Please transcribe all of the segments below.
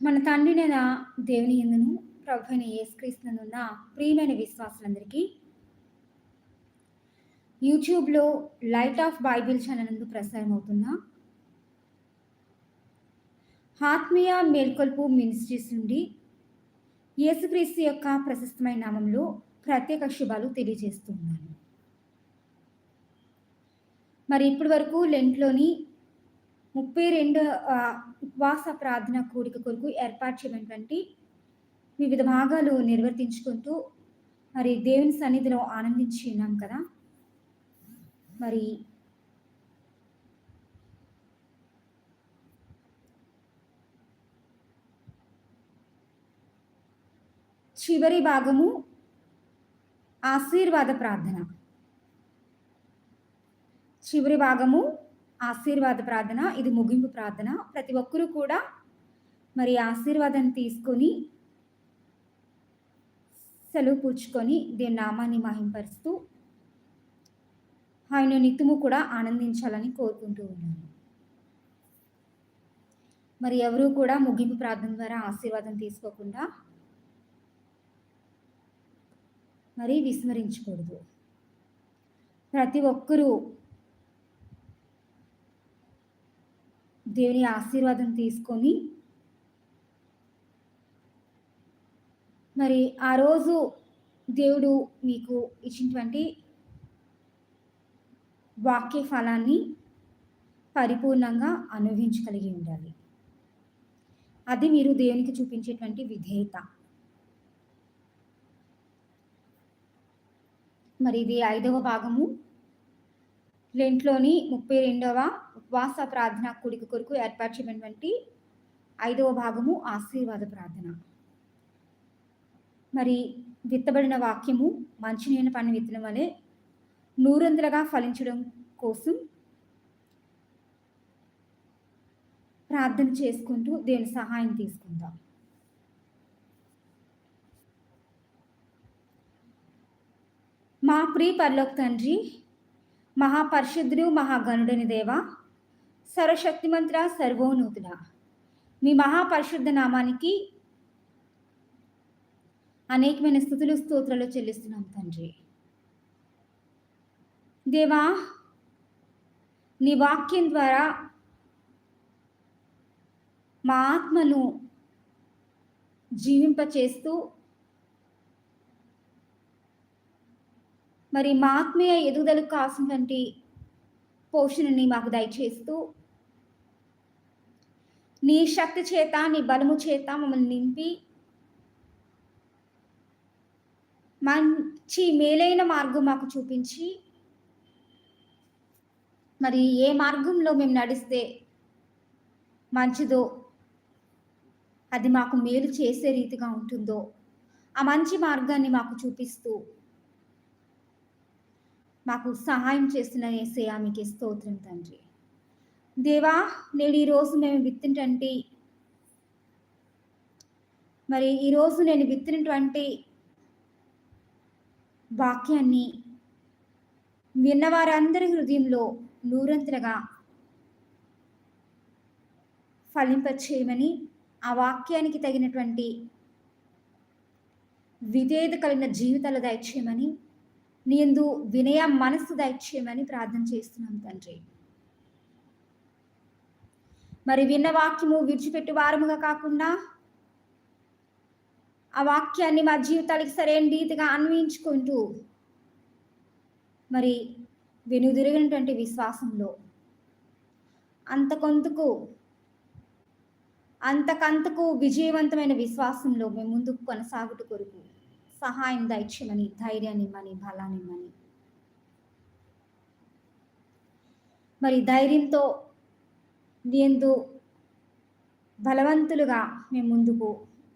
మన తండ్రినైన దేవుని ఎందును ప్రభు అయిన యేసుక్రీస్తునున్న ప్రియమైన విశ్వాసులందరికీ యూట్యూబ్లో లైట్ ఆఫ్ బైబిల్ ఛానల్ నందు ప్రసారం అవుతున్న ఆత్మీయ మేల్కొల్పు మినిస్ట్రీస్ నుండి యేసుక్రీస్తు యొక్క ప్రశస్తమైన నామంలో ప్రత్యేక శుభాలు తెలియజేస్తున్నాను మరి ఇప్పటి వరకు లెంట్లోని ముప్పై రెండు ఉపవాస ప్రార్థన కూడిక కొరకు ఏర్పాటు చేయబడినటువంటి వివిధ భాగాలు నిర్వర్తించుకుంటూ మరి దేవుని సన్నిధిలో ఆనందించి ఉన్నాం కదా. మరి చివరి భాగము ఆశీర్వాద ప్రార్థన. చివరి భాగము ఆశీర్వాద ప్రార్థన ఇది ముగింపు ప్రార్థన. ప్రతి ఒక్కరూ కూడా మరి ఆశీర్వాదం తీసుకొని సెలవు పూర్చుకొని దీని నామాన్ని మహింపరుస్తూ ఆయన నిత్యము కూడా ఆనందించాలని కోరుకుంటూ ఉన్నాను. మరి ఎవరూ కూడా ముగింపు ప్రార్థన ద్వారా ఆశీర్వాదం తీసుకోకుండా మరి విస్మరించకూడదు. ప్రతి ఒక్కరూ దేవుని ఆశీర్వాదం తీసుకొని మరి ఆ రోజు దేవుడు మీకు ఇచ్చినటువంటి వాక్య ఫలాన్ని పరిపూర్ణంగా అనుభవించగలిగి ఉండాలి. అది మీరు దేవునికి చూపించేటువంటి విధేయత. మరి ఇది ఐదవ భాగము. లెంట్లోని ముప్పై రెండవ ఉపవాస ప్రార్థన కుడికి కొరకు ఏర్పాటు చేయమైనటువంటి ఐదవ భాగము ఆశీర్వాద ప్రార్థన. మరి విత్తబడిన వాక్యము మంచినీళ్ళ పని విత్తనం వలె నూరందులుగా ఫలించడం కోసం ప్రార్థన చేసుకుంటూ దేవుని సహాయం తీసుకుందాం. మా ప్రియ పర్లోక్ తండ్రి మహాపరిశుద్ధుడు మహాగణుడని దేవ సర్వశక్తిమంత్ర సర్వోనూతున మీ మహాపరిశుద్ధ నామానికి అనేకమైన స్థుతులు స్తోత్రాలు చెల్లిస్తున్నాం తండ్రి. దేవా నీ వాక్యం ద్వారా మా ఆత్మను జీవింపచేస్తూ మరి మా ఆత్మీయ ఎదుగుదలకు కావాల్సినటువంటి పోషణని మాకు దయచేస్తూ నీ శక్తి చేత నీ బలము చేత మమ్మల్ని నింపి మంచి మేలైన మార్గం మాకు చూపించి మరి ఏ మార్గంలో మేము నడిస్తే మంచిదో అది మాకు మేలు చేసే రీతిగా ఉంటుందో ఆ మంచి మార్గాన్ని మాకు చూపిస్తూ మాకు సహాయం చేస్తున్న ఏసే ఆమెకి స్తోత్రం తండ్రి. దేవా నేడు ఈరోజు మేము విత్తినటువంటి మరి ఈరోజు నేను విత్తినటువంటి వాక్యాన్ని విన్నవారందరి హృదయంలో నూరంతరగా ఫలింపచేయమని ఆ వాక్యానికి తగినటువంటి విధేయత కలిగిన జీవితాలు దయచేయమని నీందు వినయ మనస్సు దయచేయమని ప్రార్థన చేస్తున్నాం తండ్రి. మరి విన్న వాక్యము విడిచిపెట్టు వారముగా కాకుండా ఆ వాక్యాన్ని మా జీవితాలకి సరైన రీతిగా అన్వయించుకుంటూ మరి వెనుదిరిగినటువంటి విశ్వాసంలో అంతకొంతకు అంతకంతకు విజయవంతమైన విశ్వాసంలో మేము ముందుకు కొనసాగుట కొరకు సహాయం దయచేయమని ధైర్యాన్ని ఇమ్మని బలాన్ని ఇమ్మని మరి ధైర్యంతో దీంతో బలవంతులుగా మేము ముందుకు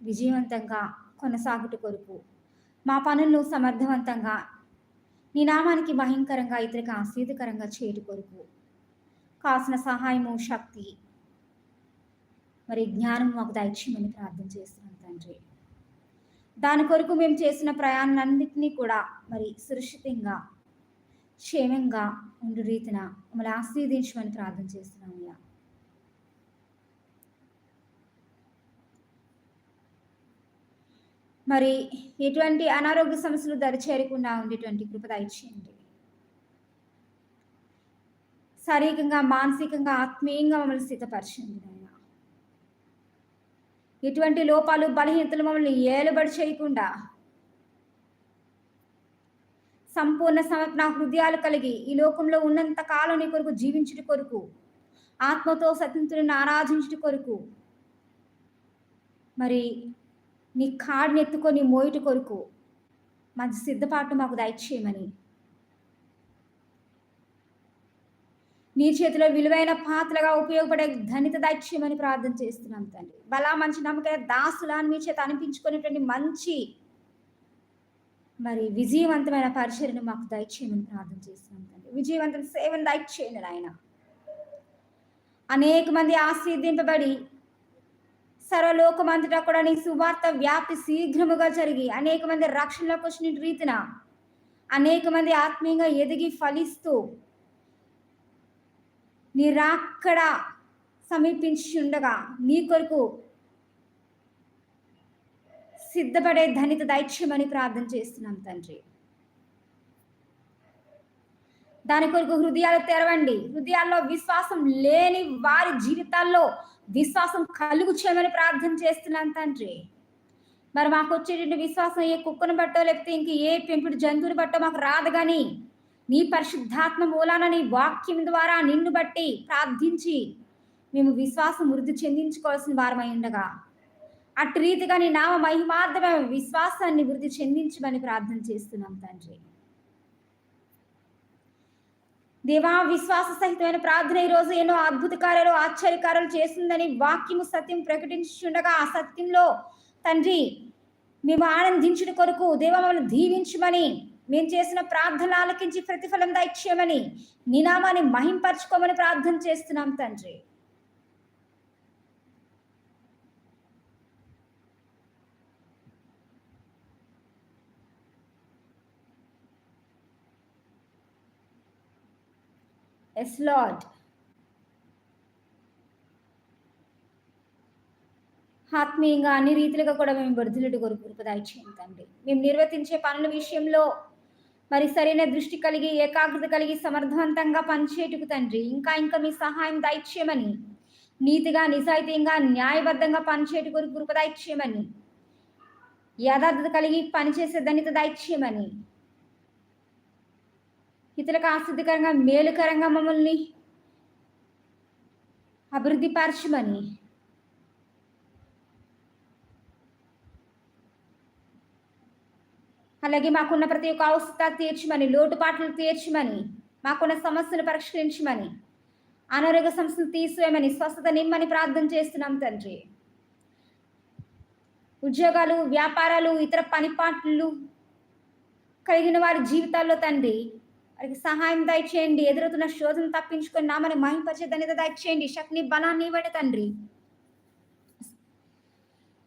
విజయవంతంగా కొనసాగుట కొరకు మా పనులను సమర్థవంతంగా నీ నామానికి భయంకరంగా ఇతరికి ఆశీర్దకరంగా చేయటు కొరకు కాసిన సహాయము శక్తి మరి జ్ఞానం మాకు దైక్ష్యమని ప్రార్థన చేస్తున్నాం తండ్రి. దాని కొరకు మేము చేసిన ప్రయాణాన్నింటినీ కూడా మరి సురక్షితంగా క్షేమంగా ఉండు రీతిన మమ్మల్ని ఆశీర్దించమని ప్రార్థన చేస్తున్నాం అయ్యా. మరి ఎటువంటి అనారోగ్య సమస్యలు దరిచేరకుండా ఉండేటువంటి కృప దయచేయండి శారీరకంగా మానసికంగా ఆత్మీయంగా మమ్మల్ని స్థితపరచండి ఎటువంటి లోపాలు బలహీనతలు మమ్మల్ని ఏలుబడి చేయకుండా సంపూర్ణ సమర్పణ హృదయాలు కలిగి ఈ లోకంలో ఉన్నంత కాలం నీ కొరకు జీవించుట కొరకు ఆత్మతో సత్యంతులను ఆరాధించుట కొరకు మరి నీ కాడిని ఎత్తుకొని మోయిట కొరకు మంచి సిద్ధపాటు మాకు దయచేయమని. నీ చేతిలో విలువైన పాత్రగా ఉపయోగపడే ధనిత దైత్యమని ప్రార్థన చేస్తున్నాం తండ్రి. బలా మంచి నమ్మకమైన దాసులా మీ చేత అనిపించుకునేటువంటి మంచి మరి విజయవంతమైన పరిచయను మాకు దయచేయమని ప్రార్థన చేస్తున్నాం తండ్రి. విజయవంతం సేవను దయచేయండి ఆయన అనేక మంది ఆశీర్దింపబడి సర్వలోకమంతటా కూడా నీ సువార్త వ్యాప్తి శీఘ్రముగా జరిగి అనేక మంది రక్షణలోకి వచ్చిన రీతిన అనేక మంది ఆత్మీయంగా ఎదిగి ఫలిస్తూ నీ రాక్కడ సమీపించి ఉండగా నీ కొరకు సిద్ధపడే ధనిత దైత్యమని ప్రార్థన చేస్తున్నాం తండ్రి. దాని కొరకు హృదయాలు తెరవండి. హృదయాల్లో విశ్వాసం లేని వారి జీవితాల్లో విశ్వాసం కలుగు చేయమని ప్రార్థన చేస్తున్నాను తండ్రి. మరి మాకు వచ్చేటువంటి విశ్వాసం ఏ కుక్కను బట్టో లేకపోతే ఇంక ఏ పెంపుడు జంతువుని బట్టో మాకు రాదు కానీ నీ పరిశుద్ధాత్మ మూలాన నీ వాక్యం ద్వారా నిన్ను బట్టి ప్రార్థించి మేము విశ్వాసం వృద్ధి చెందించుకోవాల్సిన వారమై ఉండగా. అటు రీతిగా నీ నామ మహిమార్థమైన విశ్వాసాన్ని వృద్ధి చెందించమని ప్రార్థన చేస్తున్నాం తండ్రి. దేవా విశ్వాస సహితమైన ప్రార్థన ఈ రోజు ఎన్నో అద్భుత కార్యాలు ఆశ్చర్యకారాలు చేస్తుందని వాక్యము సత్యం ప్రకటించుండగా ఆ సత్యంలో తండ్రి మేము ఆనందించిన కొరకు దేవ మమ్మల్ని దీవించమని మేము చేసిన ప్రార్థన ఆలకించి ప్రతిఫలం దయచేయమని నినామాన్ని మహింపరచుకోమని ప్రార్థన చేస్తున్నాం తండ్రి. Yes Lord. ఆత్మీయంగా అన్ని రీతిలుగా కూడా మేము వృద్ధులటి కొరకు కృపదాయిచేయండి తండ్రి. మేము నిర్వర్తించే పనుల విషయంలో మరి సరైన దృష్టి కలిగి ఏకాగ్రత కలిగి సమర్థవంతంగా పనిచేయటకు తండ్రి ఇంకా ఇంకా మీ సహాయం దయచేయమని నీతిగా నిజాయితీగా న్యాయబద్ధంగా పనిచేయట కొరకు కృపదాయిచేయమని యథార్థత కలిగి పనిచేసే ధనిత దయచేయమని ఇతరులకు ఆసక్తికరంగా మేలుకరంగా మమ్మల్ని అభివృద్ధి పరచమని. అలాగే మాకున్న ప్రతి ఒక్క అవస్థ తీర్చమని లోటుపాట్లు తీర్చమని మాకున్న సమస్యలు పరిష్కరించమని అనారోగ్య సమస్యలు తీసివేయమని స్వస్థత నిమ్మని ప్రార్థన చేస్తున్నాం తండ్రి. ఉద్యోగాలు వ్యాపారాలు ఇతర పనిపాట్లు కలిగిన వారి జీవితాల్లో తండ్రి వారికి సహాయం దయచేయండి. ఎదురుతున్న శోధన తప్పించుకొని నామని మహింపరిచే ధన్యత దయచేయండి. శక్తిని బలాన్ని ఇవ్వండి తండ్రి.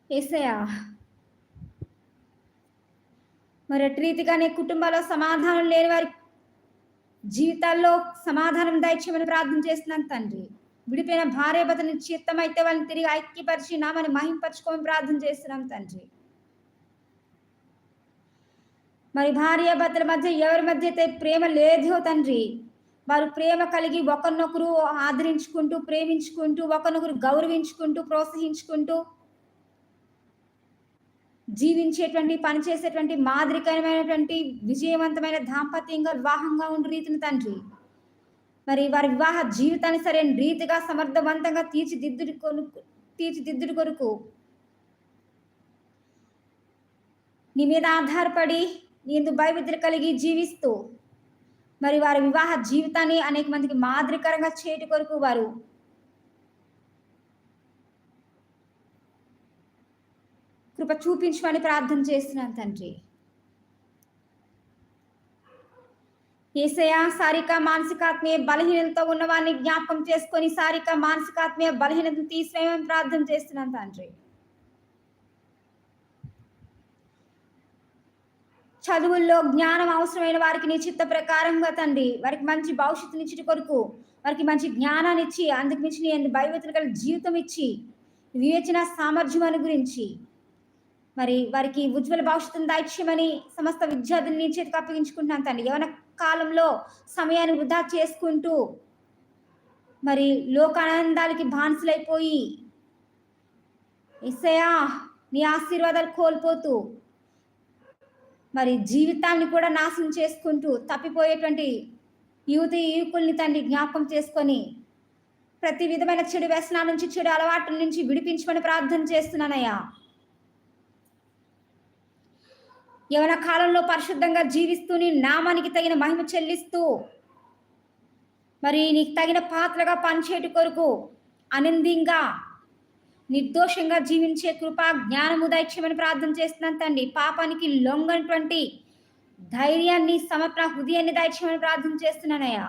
ఏసయా మరి అటు రీతిగానే కుటుంబాల్లో సమాధానం లేని వారి జీవితాల్లో సమాధానం దయచేయమని ప్రార్థన చేస్తున్నాను తండ్రి. విడిపోయిన భార్య భర్తని చిత్తమైతే వాళ్ళని తిరిగి ఐక్యపరిచి నామని మహింపరచుకోమని ప్రార్థన చేస్తున్నాం తండ్రి. మరి భార్య భర్తల మధ్య ఎవరి మధ్య అయితే ప్రేమ లేదో తండ్రి వారు ప్రేమ కలిగి ఒకరినొకరు ఆదరించుకుంటూ ప్రేమించుకుంటూ ఒకరినొకరు గౌరవించుకుంటూ ప్రోత్సహించుకుంటూ జీవించేటువంటి పనిచేసేటువంటి మాదిరికరమైనటువంటి విజయవంతమైన దాంపత్యంగా వివాహంగా ఉండి రీతిని తండ్రి. మరి వారి వివాహ జీవితాన్ని సరైన రీతిగా సమర్థవంతంగా తీర్చిదిద్దుడు కొరకు తీర్చిదిద్దుడు కొరకు నీ మీద ఆధారపడి నీందు భయభద్ర కలిగి జీవిస్తూ మరి వారి వివాహ జీవితాన్ని అనేక మందికి మాదిరికరంగా చేయటి కొరకు వారు కృప చూపించమని ప్రార్థన చేస్తున్నాను తండ్రి. ఏసయ శారీరక మానసికాత్మీయ బలహీనతతో ఉన్న వారిని జ్ఞాపకం చేసుకొని శారీరక మానసికాత్మీయ బలహీనతను తీసివేయమని ప్రార్థన చేస్తున్నాను తండ్రి. చదువుల్లో జ్ఞానం అవసరమైన వారికి నీ చిత్త ప్రకారంగా తండ్రి. వారికి మంచి భవిష్యత్తునిచ్చి కొరకు వారికి మంచి జ్ఞానాన్ని ఇచ్చి అందుకు మించి నీ భయవతులు గల జీవితం ఇచ్చి వివేచన సామర్థ్యం గురించి మరి వారికి ఉజ్వల భవిష్యత్తును దాయిచ్యమని సమస్త విద్యార్థులు నీ చేతికి అప్పగించుకుంటున్నాను తండ్రి. యవన కాలంలో సమయాన్ని వృధా చేసుకుంటూ మరి లోకానందాలకి బానిసలైపోయి ఇసయా నీ ఆశీర్వాదాలు కోల్పోతూ మరి జీవితాన్ని కూడా నాశనం చేసుకుంటూ తప్పిపోయేటువంటి యువతి యువకుల్ని తండ్రి జ్ఞాపకం చేసుకొని ప్రతి విధమైన చెడు వ్యసనాల నుంచి చెడు అలవాట్ల నుంచి విడిపించమని ప్రార్థన చేస్తున్నానయ్యా. యవన కాలంలో పరిశుద్ధంగా జీవిస్తూ నీ నామానికి తగిన మహిమ చెల్లిస్తూ మరి నీకు తగిన పాత్రగా పనిచేయటి కొరకు ఆనందంగా నిర్దోషంగా జీవించే కృప జ్ఞానము దైత్యమని ప్రార్థన చేస్తున్నాను తండ్రి. పాపానికి లొంగనటువంటి ధైర్యాన్ని సమర్పణ హృదయాన్ని దైత్యమని ప్రార్థన చేస్తున్నానయ్యా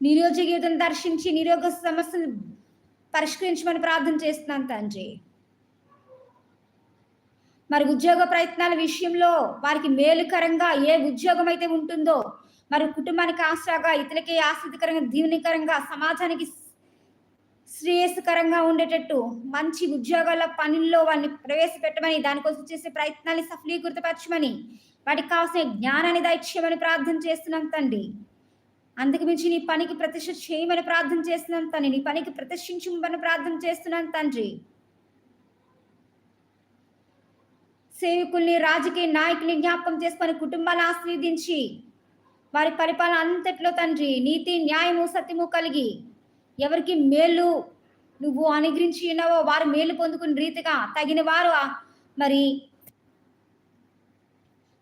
నిరోజ దర్శించి నిరోగ సమస్యను పరిష్కరించమని ప్రార్థన చేస్తున్నాను తండ్రి. మరి ఉద్యోగ ప్రయత్నాల విషయంలో వారికి మేలుకరంగా ఏ ఉద్యోగం అయితే ఉంటుందో మరి కుటుంబానికి ఆశగా ఇతరులకి ఆసక్తికరంగా దీవెనికరంగా సమాజానికి శ్రేయస్కరంగా ఉండేటట్టు మంచి ఉద్యోగాల పనుల్లో వాడిని ప్రవేశపెట్టమని దానికోసం చేసే ప్రయత్నాన్ని సఫలీకృతపరచమని వాటికి కావాల్సిన జ్ఞానాన్ని దైత్యమని ప్రార్థన చేస్తున్నాం తండ్రి. అందుకు మించి నీ పనికి ప్రతిష్ఠ చేయమని ప్రార్థన చేస్తున్నాను తండ్రి. నీ పనికి ప్రతిష్ఠించమని ప్రార్థన చేస్తున్నాను తండ్రి. సేవకుల్ని రాజకీయ నాయకుల్ని జ్ఞాపకం చేసుకొని కుటుంబాలను ఆశీర్వదించి వారి పరిపాలన అంతట్లో తండ్రి నీతి న్యాయము సత్యము కలిగి ఎవరికి మేలు నువ్వు అనుగ్రహించి ఉన్నావో వారు మేలు పొందుకుని రీతిగా తగిన వారు మరి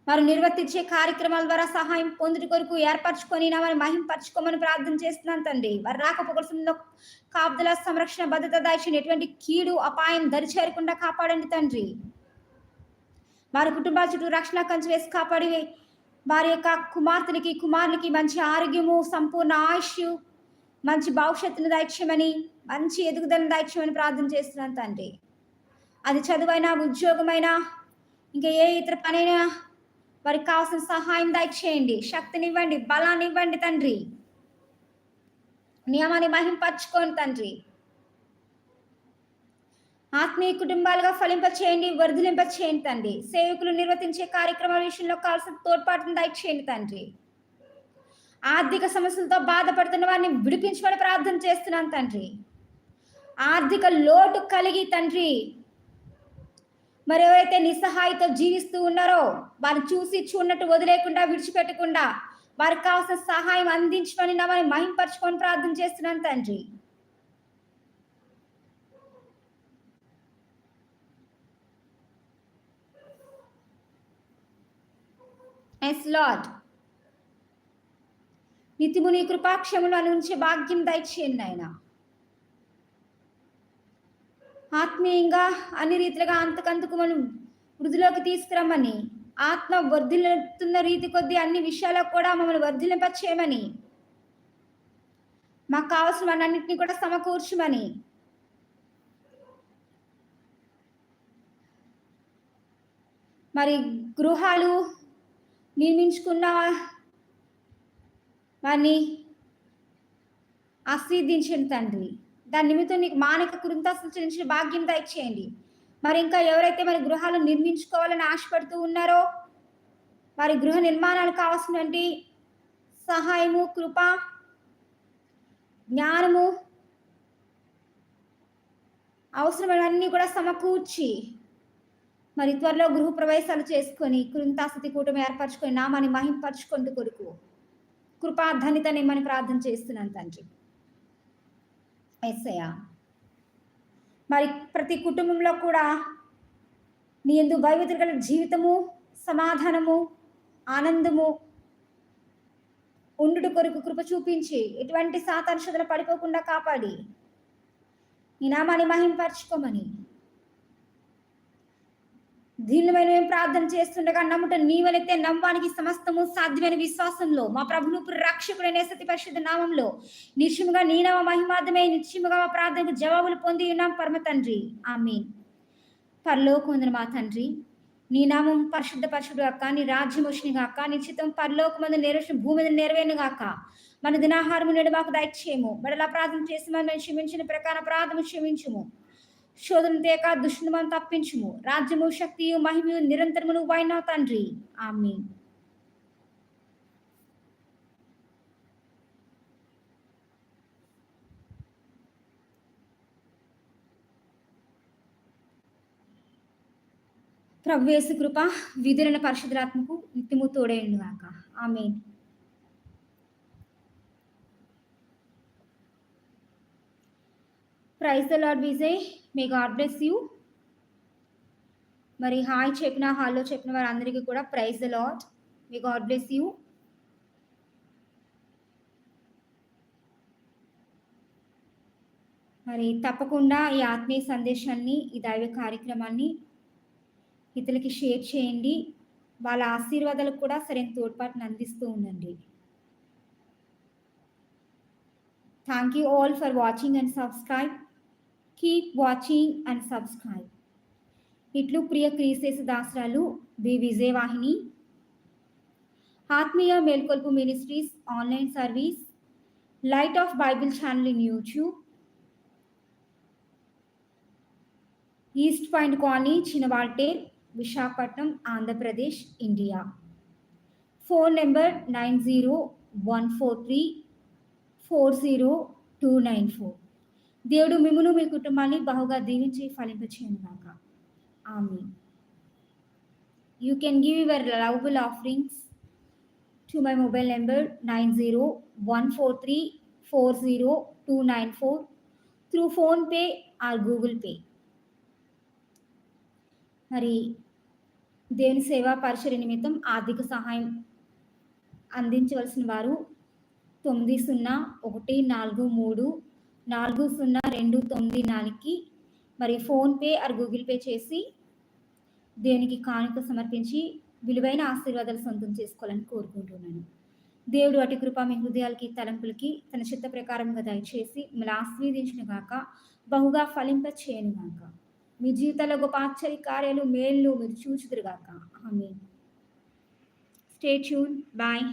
వారు నిర్వర్తించే కార్యక్రమాల ద్వారా సహాయం పొందుట కొరకు ఏర్పరచుకొని నా వారిని మహింపరచుకోమని ప్రార్థన చేస్తున్నాను తండ్రి. వారి రాకపోకలసిందో కాపుదల సంరక్షణ భద్రత దాచిన ఎటువంటి కీడు అపాయం దరి చేరకుండా కాపాడండి తండ్రి. వారి కుటుంబాల చుట్టూ రక్షణ కంచు వేసి కాపాడి వారి యొక్క కుమార్తెనికి కుమారునికి మంచి ఆరోగ్యము సంపూర్ణ ఆయుష్ మంచి భవిష్యత్తును దాయిత్యమని మంచి ఎదుగుదలను దాయిత్యమని ప్రార్థన చేస్తున్నాను తండ్రి. అది చదువైనా ఉద్యోగమైనా ఇంకా ఏ ఇతర పనైనా వారికి కావాల్సిన సహాయం దయచేయండి శక్తినివ్వండి బలాన్ని ఇవ్వండి తండ్రి. నియమాన్ని మహింపరచుకోండి తండ్రి. ఆత్మీయ కుటుంబాలుగా ఫలింప చేయండి వర్ధలింప చేయండి తండ్రి. సేవకులు నిర్వర్తించే కార్యక్రమాల విషయంలో కావాల్సిన తోడ్పాటును దయచేయండి తండ్రి. ఆర్థిక సమస్యలతో బాధపడుతున్న వారిని విడిపించమని ప్రార్థన చేస్తున్నాను తండ్రి. ఆర్థిక లోటు కలిగి తండ్రి మరి ఎవరైతే నిస్సహాయతో జీవిస్తూ ఉన్నారో వారిని చూసి చూడనట్టు వదిలేకుండా విడిచిపెట్టకుండా వారికి కావాల్సిన సహాయం అందించమని నా మహింపరచుకొని ప్రార్థన చేస్తున్నాను తండ్రి. నైస్ లార్డ్ నితిముని కృపాక్షములు అనుంచే భాగ్యం దయచేయండి ఆయన ఆత్మీయంగా అన్ని రీతిలుగా అంతకంతకు మనం వృద్ధిలోకి తీసుకురమ్మని ఆత్మ వర్ధిల్లుతున్న రీతి కొద్దీ అన్ని విషయాలకు కూడా మమ్మల్ని వర్ధిలింపచేయమని మాకు కావాల్సిన అన్నింటినీ కూడా సమకూర్చమని. మరి గృహాలు నిర్మించుకున్న వారిని ఆశీర్దించండి తండ్రి. దాని నిమిత్తం నీకు మానక కృంతాశించిన భాగ్యం దయచేయండి. మరి ఇంకా ఎవరైతే మరి గృహాలు నిర్మించుకోవాలని ఆశపడుతూ ఉన్నారో వారి గృహ నిర్మాణాలు కావాల్సినటువంటి సహాయము కృప జ్ఞానము అవసరమైనవన్నీ కూడా సమకూర్చి మరి త్వరలో గృహ ప్రవేశాలు చేసుకొని కృంతాస్థితి కూటమి ఏర్పరచుకొని నామాన్ని మహింపరచుకుంటూ కొడుకు. కృపా ధనిత నిమ్మని ప్రార్థన చేస్తున్నాను తండ్రి. ఎస్సయ్య మరి ప్రతి కుటుంబంలో కూడా నీ ఎందు భయభద్రగల జీవితము సమాధానము ఆనందము ఉండుట కొరకు కృప చూపించి ఎటువంటి సాతానుషతలు పడిపోకుండా కాపాడి. నీ నామాన్ని మహింపరచుకోమని దీనిమైన మేము ప్రార్థన చేస్తుండగా నమ్ముట నీవనైతే నమ్మానికి సమస్తము సాధ్యమైన విశ్వాసంలో. మా ప్రభును రక్షకుడైన సతి పరిశుద్ధ నామంలో. నిశ్చయముగా నీ నామ మహిమార్థమే నిశ్చయముగా మా ప్రార్థనకు జవాబులు పొంది ఉన్నాం పరమ తండ్రి. ఆమె పరలోకముందు మా తండ్రి నీ నామం పరిశుద్ధ పరిశుడు కాక నీ రాజ్యం వచ్చిన నిశ్చితం నీ చిత్తం పరలోకమందు నెరవేర్చిన భూమి మీద నెరవేరును గాక. మన దినాహారము నేడు మాకు దయచేయము. బడలా ప్రార్థన చేసి మనం క్షమించిన ప్రకారం ప్రార్థన క్షమించుము. శోధన తేక దుష్టుని మనం తప్పించుము. రాజ్యము శక్తియు మహిమయు నిరంతరమును వాయినా తండ్రి. ఆమె ప్రభువేసు కృప విధులైన పరిశుద్ధాత్మకు నిత్యము తోడేయండు గాక ఆమె praise the Lord Vijay. May God bless you. మరి హాయ్ చెప్పిన హాల్లో చెప్పిన వారందరికీ కూడా praise the Lord may God bless you. మరి తప్పకుండా ఈ ఆత్మీయ సందేశాన్ని ఈ దైవ కార్యక్రమాన్ని ఇతరులకి షేర్ చేయండి. వాళ్ళ ఆశీర్వాదాలకు కూడా సరైన తోడ్పాటును అందిస్తూ ఉండండి. Thank you all for watching and subscribe keep watching and subscribe ఇట్లు ప్రియ క్రీసేసు దాసరాలు బి విజయవాహిని ఆత్మీయ మేల్కొల్పు ministries online service light of Bible channel in YouTube east point colony Chinawaltair Visakhapatnam Andhra Pradesh India phone number nine zero one four three four zero two nine four దేవుడు మిమ్మను మీ కుటుంబాన్ని బహుగా దీవించి ఫలింపచేయను గాక ఆమె you can give your lovable offerings to my mobile number nine zero one four three four zero two nine four through PhonePe or Google Pay మరి దేవుని సేవా పరిచయ నిమిత్తం ఆర్థిక సహాయం అందించవలసిన వారు తొమ్మిది సున్నా ఒకటి నాలుగు మూడు నాలుగు సున్నా రెండు తొమ్మిది నాలుగుకి మరి ఫోన్పే ఆర్ గూగుల్ పే చేసి దేవునికి కానుక సమర్పించి విలువైన ఆశీర్వాదాలు సొంతం చేసుకోవాలని కోరుకుంటున్నాను. దేవుడు అటు కృప మీ హృదయాలకి తలంపులకి తన చిత్త ప్రకారంగా దయచేసి మిమ్మల్ని ఆస్వాదించిన గాక బహుగా ఫలింప చేయను గాక. మీ జీవితంలో గొప్ప ఆశ్చర్య కార్యాలు మేళ్ళు మీరు చూచుదురుగాక ఆమె స్టే ట్యూన్ బాయ్